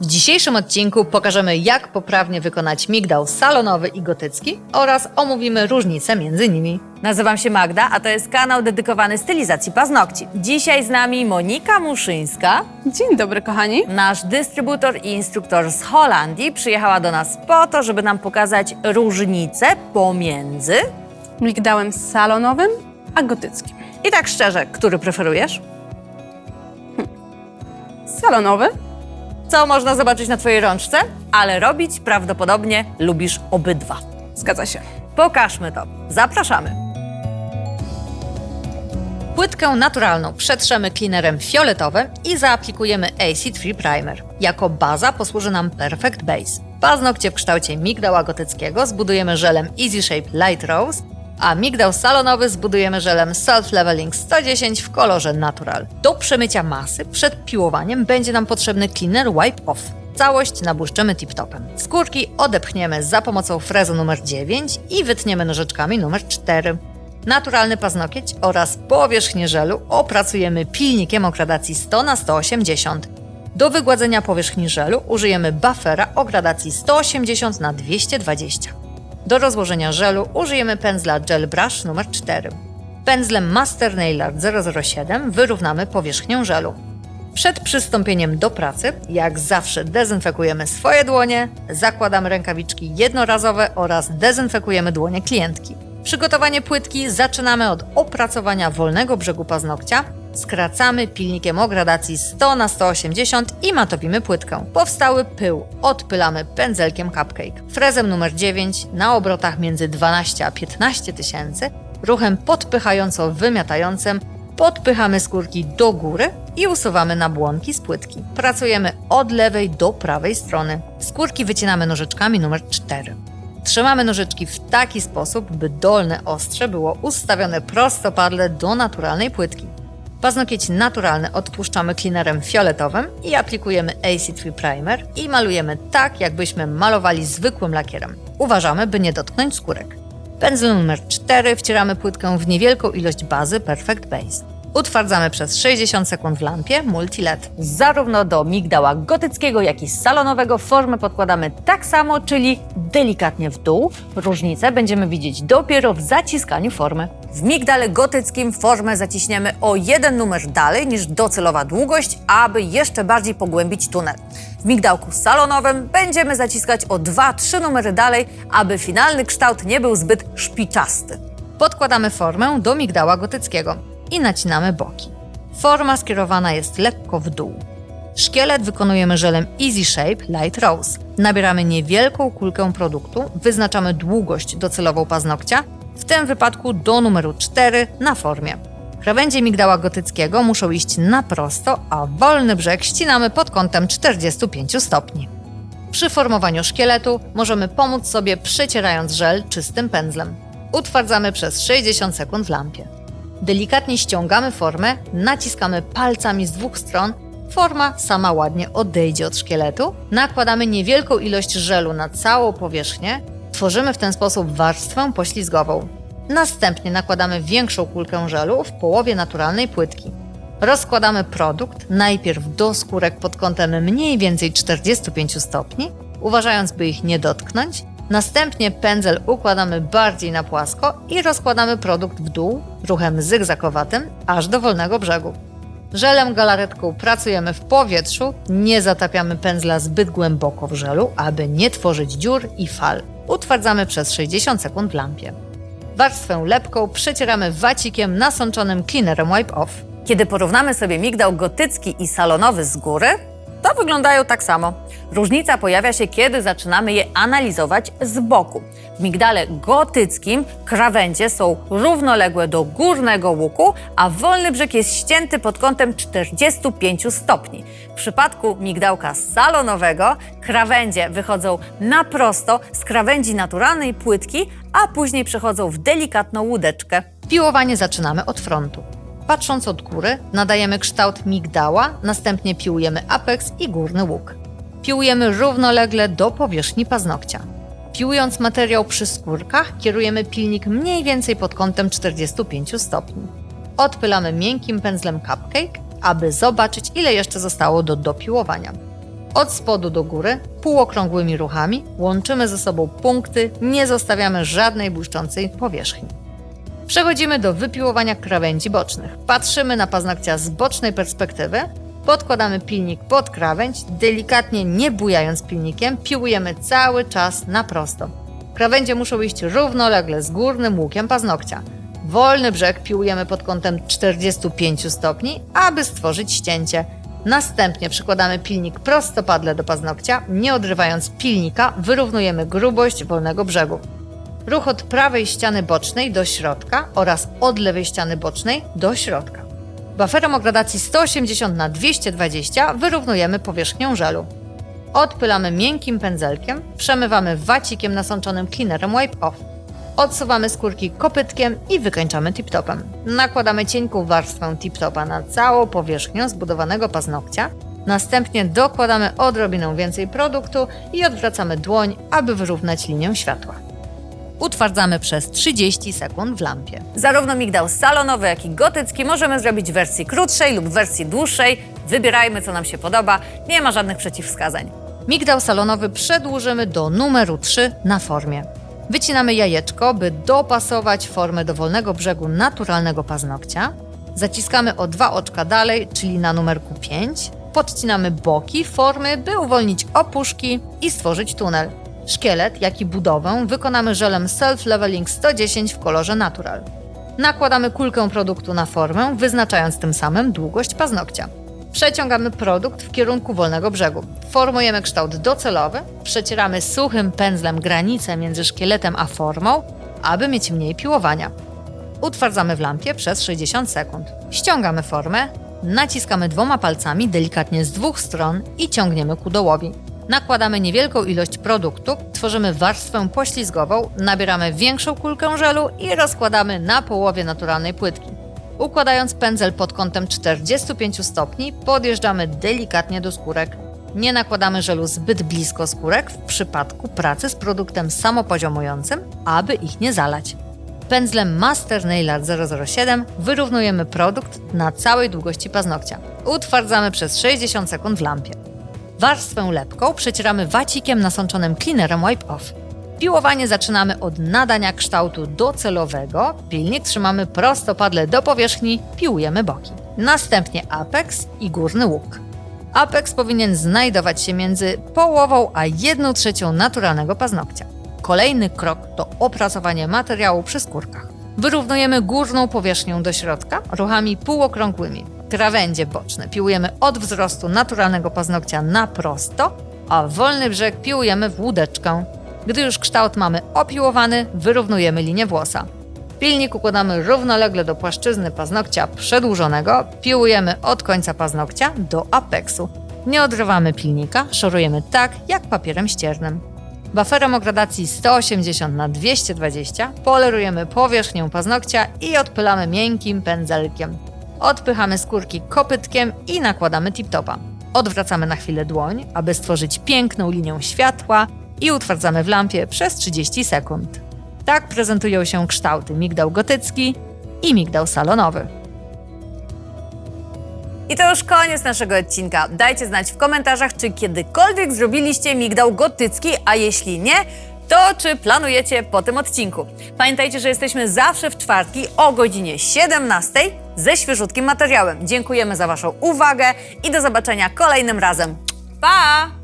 W dzisiejszym odcinku pokażemy, jak poprawnie wykonać migdał salonowy i gotycki oraz omówimy różnice między nimi. Nazywam się Magda, a to jest kanał dedykowany stylizacji paznokci. Dzisiaj z nami Monika Muszyńska, Dzień dobry, kochani. nasz dystrybutor i instruktor z Holandii. Przyjechała do nas po to, żeby nam pokazać różnice pomiędzy. Migdałem salonowym, a gotyckim. I tak szczerze, który preferujesz? Salonowy? Co można zobaczyć na Twojej rączce? Ale robić prawdopodobnie lubisz obydwa. Zgadza się. Pokażmy to. Zapraszamy. Płytkę naturalną przetrzemy cleanerem fioletowym i zaaplikujemy AC3 Primer. Jako baza posłuży nam Perfect Base. Paznokcie w kształcie migdała gotyckiego zbudujemy żelem Easy Shape Light Rose, a migdał salonowy zbudujemy żelem Self Leveling 110 w kolorze Natural. Do przemycia masy przed piłowaniem będzie nam potrzebny cleaner Wipe Off. Całość nabłyszczymy tip-topem. Skórki odepchniemy za pomocą frezu numer 9 i wytniemy nożyczkami numer 4. Naturalny paznokieć oraz powierzchnię żelu opracujemy pilnikiem o gradacji 100 na 180. Do wygładzenia powierzchni żelu użyjemy buffera o gradacji 180 na 220. Do rozłożenia żelu użyjemy pędzla Gel Brush numer 4. Pędzlem Master Nail Art 007 wyrównamy powierzchnię żelu. Przed przystąpieniem do pracy, jak zawsze, dezynfekujemy swoje dłonie, zakładamy rękawiczki jednorazowe oraz dezynfekujemy dłonie klientki. Przygotowanie płytki zaczynamy od opracowania wolnego brzegu paznokcia, skracamy pilnikiem o gradacji 100 na 180 i matowimy płytkę. Powstały pył odpylamy pędzelkiem Cupcake. Frezem numer 9 na obrotach między 12 a 15 tysięcy, ruchem podpychająco wymiatającym podpychamy skórki do góry i usuwamy nabłonki z płytki. Pracujemy od lewej do prawej strony. Skórki wycinamy nożyczkami numer 4. Trzymamy nożyczki w taki sposób, by dolne ostrze było ustawione prostopadle do naturalnej płytki. Paznokieć naturalny odtłuszczamy cleanerem fioletowym i aplikujemy AC3 Primer i malujemy tak, jakbyśmy malowali zwykłym lakierem. Uważamy, by nie dotknąć skórek. Pędzlem numer 4 wcieramy płytkę w niewielką ilość bazy Perfect Base. Utwardzamy przez 60 sekund w lampie Multi-LED. Zarówno do migdała gotyckiego, jak i salonowego formę podkładamy tak samo, czyli delikatnie w dół. Różnicę będziemy widzieć dopiero w zaciskaniu formy. W migdale gotyckim formę zaciśniemy o jeden numer dalej niż docelowa długość, aby jeszcze bardziej pogłębić tunel. W migdałku salonowym będziemy zaciskać o 2-3 numery dalej, aby finalny kształt nie był zbyt szpiczasty. Podkładamy formę do migdała gotyckiego i nacinamy boki. Forma skierowana jest lekko w dół. Szkielet wykonujemy żelem Easy Shape Light Rose. Nabieramy niewielką kulkę produktu, wyznaczamy długość docelową paznokcia, w tym wypadku do numeru 4 na formie. Krawędzie migdała gotyckiego muszą iść na prosto, a wolny brzeg ścinamy pod kątem 45 stopni. Przy formowaniu szkieletu możemy pomóc sobie przecierając żel czystym pędzlem. Utwardzamy przez 60 sekund w lampie. Delikatnie ściągamy formę, naciskamy palcami z dwóch stron, forma sama ładnie odejdzie od szkieletu, nakładamy niewielką ilość żelu na całą powierzchnię, tworzymy w ten sposób warstwę poślizgową. Następnie nakładamy większą kulkę żelu w połowie naturalnej płytki. Rozkładamy produkt najpierw do skórek pod kątem mniej więcej 45 stopni, uważając by ich nie dotknąć. Następnie pędzel układamy bardziej na płasko i rozkładamy produkt w dół ruchem zygzakowatym aż do wolnego brzegu. Żelem galaretką pracujemy w powietrzu, nie zatapiamy pędzla zbyt głęboko w żelu, aby nie tworzyć dziur i fal. Utwardzamy przez 60 sekund w lampie. Warstwę lepką przecieramy wacikiem nasączonym cleanerem Wipe Off. Kiedy porównamy sobie migdał gotycki i salonowy z góry, to wyglądają tak samo. Różnica pojawia się, kiedy zaczynamy je analizować z boku. W migdale gotyckim krawędzie są równoległe do górnego łuku, a wolny brzeg jest ścięty pod kątem 45 stopni. W przypadku migdałka salonowego krawędzie wychodzą na prosto z krawędzi naturalnej płytki, a później przechodzą w delikatną łódeczkę. Piłowanie zaczynamy od frontu. Patrząc od góry, nadajemy kształt migdała, następnie piłujemy apex i górny łuk. Piłujemy równolegle do powierzchni paznokcia. Piłując materiał przy skórkach, kierujemy pilnik mniej więcej pod kątem 45 stopni. Odpylamy miękkim pędzlem cupcake, aby zobaczyć, ile jeszcze zostało do dopiłowania. Od spodu do góry, półokrągłymi ruchami, łączymy ze sobą punkty, nie zostawiamy żadnej błyszczącej powierzchni. Przechodzimy do wypiłowania krawędzi bocznych. Patrzymy na paznokcia z bocznej perspektywy, podkładamy pilnik pod krawędź, delikatnie nie bujając pilnikiem, piłujemy cały czas na prosto. Krawędzie muszą iść równolegle z górnym łukiem paznokcia. Wolny brzeg piłujemy pod kątem 45 stopni, aby stworzyć ścięcie. Następnie przykładamy pilnik prostopadle do paznokcia, nie odrywając pilnika, wyrównujemy grubość wolnego brzegu. Ruch od prawej ściany bocznej do środka oraz od lewej ściany bocznej do środka. Baferem o gradacji 180 na 220 wyrównujemy powierzchnią żelu. Odpylamy miękkim pędzelkiem, przemywamy wacikiem nasączonym cleanerem Wipe Off. Odsuwamy skórki kopytkiem i wykończamy tip-topem. Nakładamy cienką warstwę tip-topa na całą powierzchnię zbudowanego paznokcia. Następnie dokładamy odrobinę więcej produktu i odwracamy dłoń, aby wyrównać linię światła. Utwardzamy przez 30 sekund w lampie. Zarówno migdał salonowy, jak i gotycki możemy zrobić w wersji krótszej lub w wersji dłuższej. Wybierajmy, co nam się podoba. Nie ma żadnych przeciwwskazań. Migdał salonowy przedłużymy do numeru 3 na formie. Wycinamy jajeczko, by dopasować formę do wolnego brzegu naturalnego paznokcia. Zaciskamy o dwa oczka dalej, czyli na numerku 5. Podcinamy boki formy, by uwolnić opuszki i stworzyć tunel. Szkielet, jak i budowę wykonamy żelem Self Leveling 110 w kolorze Natural. Nakładamy kulkę produktu na formę, wyznaczając tym samym długość paznokcia. Przeciągamy produkt w kierunku wolnego brzegu. Formujemy kształt docelowy, przecieramy suchym pędzlem granicę między szkieletem a formą, aby mieć mniej piłowania. Utwardzamy w lampie przez 60 sekund. Ściągamy formę, naciskamy dwoma palcami delikatnie z dwóch stron i ciągniemy ku dołowi. Nakładamy niewielką ilość produktu, tworzymy warstwę poślizgową, nabieramy większą kulkę żelu i rozkładamy na połowie naturalnej płytki. Układając pędzel pod kątem 45 stopni, podjeżdżamy delikatnie do skórek. Nie nakładamy żelu zbyt blisko skórek w przypadku pracy z produktem samopoziomującym, aby ich nie zalać. Pędzlem Master Nail Art 007 wyrównujemy produkt na całej długości paznokcia. Utwardzamy przez 60 sekund w lampie. Warstwę lepką przecieramy wacikiem nasączonym cleanerem Wipe Off. Piłowanie zaczynamy od nadania kształtu docelowego, pilnik trzymamy prostopadle do powierzchni, piłujemy boki. Następnie apex i górny łuk. Apex powinien znajdować się między połową a jedną trzecią naturalnego paznokcia. Kolejny krok to opracowanie materiału przy skórkach. Wyrównujemy górną powierzchnię do środka ruchami półokrągłymi. Krawędzie boczne piłujemy od wzrostu naturalnego paznokcia na prosto, a wolny brzeg piłujemy w łódeczkę. Gdy już kształt mamy opiłowany, wyrównujemy linię włosa. Pilnik układamy równolegle do płaszczyzny paznokcia przedłużonego, piłujemy od końca paznokcia do apeksu. Nie odrywamy pilnika, szorujemy tak, jak papierem ściernym. Baferem o gradacji 180 na 220 polerujemy powierzchnię paznokcia i odpylamy miękkim pędzelkiem. Odpychamy skórki kopytkiem i nakładamy tip-topa. Odwracamy na chwilę dłoń, aby stworzyć piękną linię światła i utwardzamy w lampie przez 30 sekund. Tak prezentują się kształty migdał gotycki i migdał salonowy. I to już koniec naszego odcinka. Dajcie znać w komentarzach, czy kiedykolwiek zrobiliście migdał gotycki, a jeśli nie, to czy planujecie po tym odcinku. Pamiętajcie, że jesteśmy zawsze w czwartki o godzinie 17 ze świeżutkim materiałem. Dziękujemy za Waszą uwagę i do zobaczenia kolejnym razem. Pa!